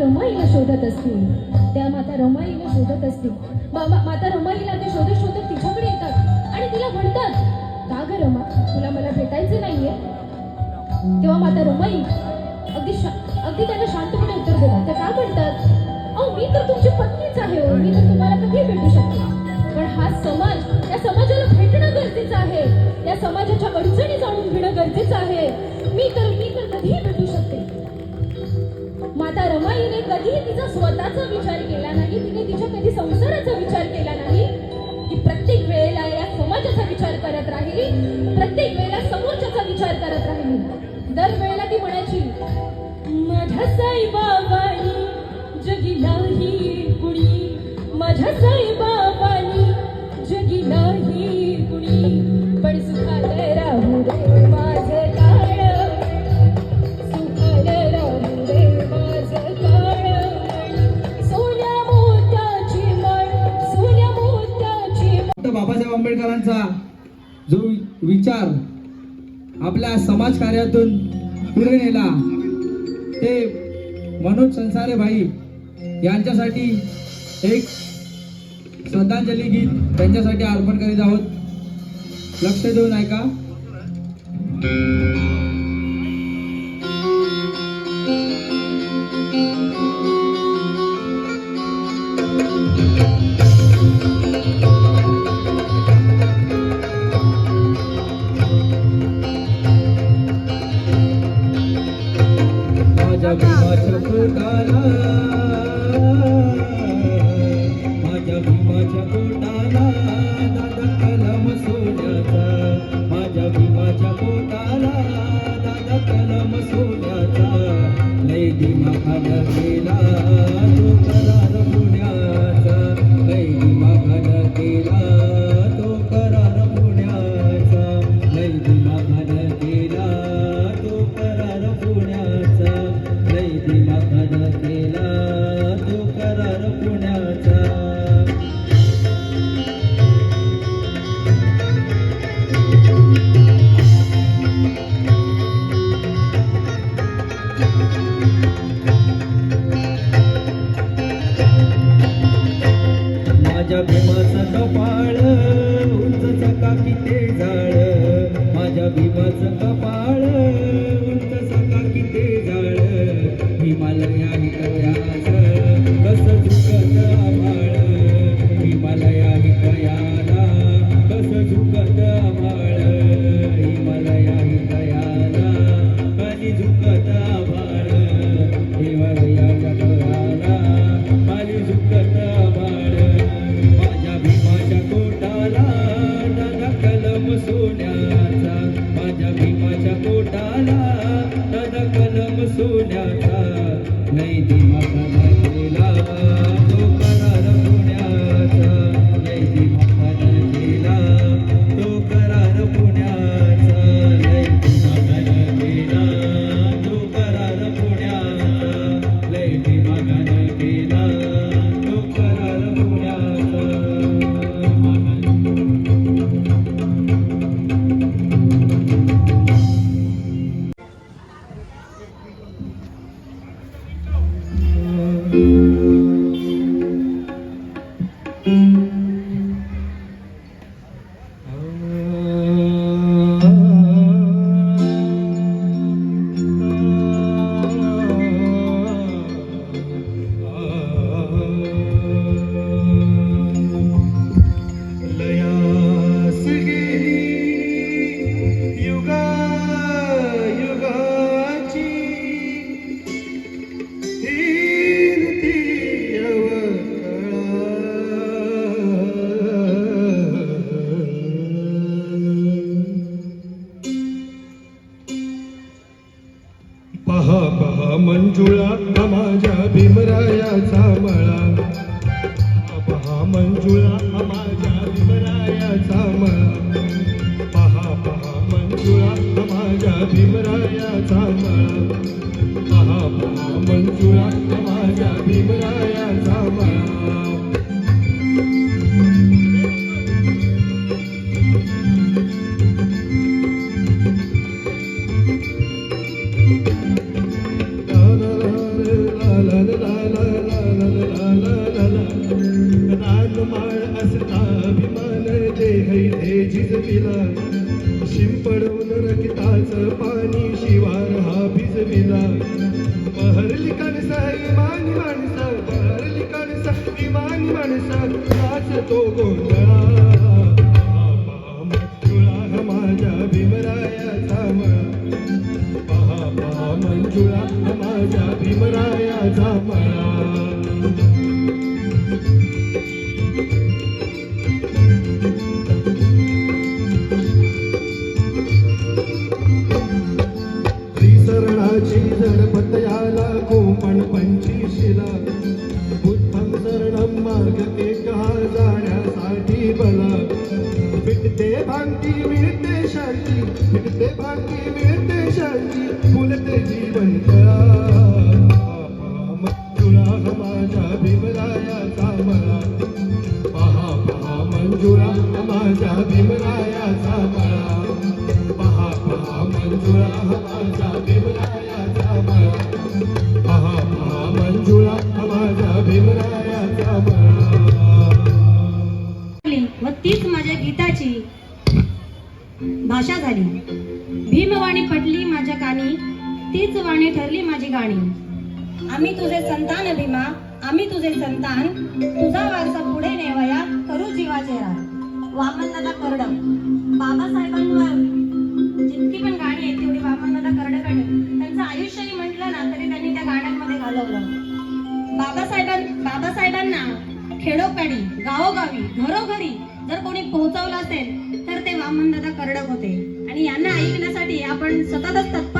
रमाईला शोधत असते त्या माता रमाईला शोधत असते माता रमाईला ते शोधत शोधत तिच्याकडे येतात आणि तिला म्हणतात का ग रमा तुला मला भेटायचं नाहीये? तेव्हा माता रमाई अगदी शा अगदी त्यांना शांतपणे उत्तर देतात. त्या काय म्हणतात? अहो मी तर तुमची पत्नीच आहे हो. मी तर तुम्हाला कधी भेटू शकते पण हा समाज या समाजाला भेटणं गरजेचं आहे. या समाजाच्या अडचणी जाणून घेणं गरजेचं आहे. मी तर मी तर कधीही भेटू शकते. कधी तिचा स्वतःचा विचार केला नाही तिने तिच्या कधी संसाराचा विचार केला नाही ती प्रत्येक वेळेला या समाजाचा विचार करत राहिली प्रत्येक वेळेला समोरच्याचा विचार करत राहिली. दरवेळेला ती म्हणायची माझ्या साईबाबांनी जगी नाही कुणी माझ्या साईबाबांनी आंबेडकरांचा जो विचार आपल्या समाजकार्यातून पुढे नेला ते मनोज संसारे भाई यांच्यासाठी एक श्रद्धांजली गीत त्यांच्यासाठी अर्पण करीत आहोत. लक्ष देऊन ऐका. माझ्या भीमाचं कपाळ उंच चकाकी ते जाळ माझ्या भीमाचं कपाळ. la मंजुळा माझ्या भीमरायाचा मळा. पहा पहा मंजुळा माझ्या भीमरायाचा मळा. पहा पहा मंजुळा मिळते शांती मिळते भाग्य मिळते शांती फुलते जीवन मंजुळा माझ्या भीमरायाचा मला पहा पहा मंजुळा माझ्या भीमरायाचा मला पहा पहा मंजुळा माझ्या भीमरायाचा मला पहा पहा मंजुळा माझ्या भीमराया भाषा झाली. भीमवाणी पटली माझ्या कानी तीच वाणी ठरली माझी गाणी. आम्ही तुझे संतान भीमा आम्ही तुझे संतान तुझा वारसा पुढे नेवया करू जीवाचे राग वामनदादा करड बाबासाहेबांवर जितकी पण गाणी आहेत तेवढी वामनदादा करडकडे त्यांचं आयुष्यही म्हटलं ना तरी त्यांनी त्या गाण्यांमध्ये घालवलं. बाबासाहेबां बाबासाहेबांना खेडोपाडी गावोगावी घरोघरी जर कोणी पोहोचवलं असेल वामनदादा करडक होते. आणि यांना ऐकण्यासाठी आपण सततच तत्पर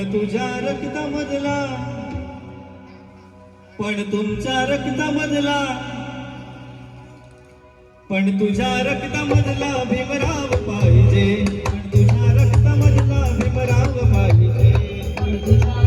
पण तुझ्या रक्तामधला पण तुमच्या रक्तामधला पण तुझ्या रक्तामधला भीमराव पाहिजे. पण तुझ्या रक्तामधला भीमराव पाहिजे. पण तुझ्या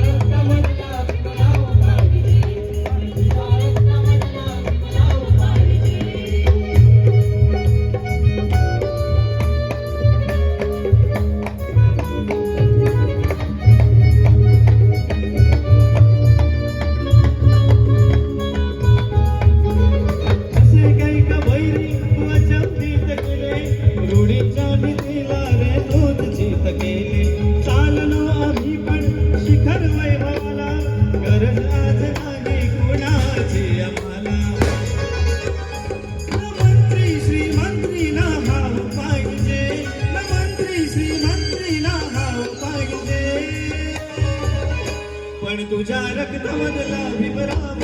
जगता मधला विवरा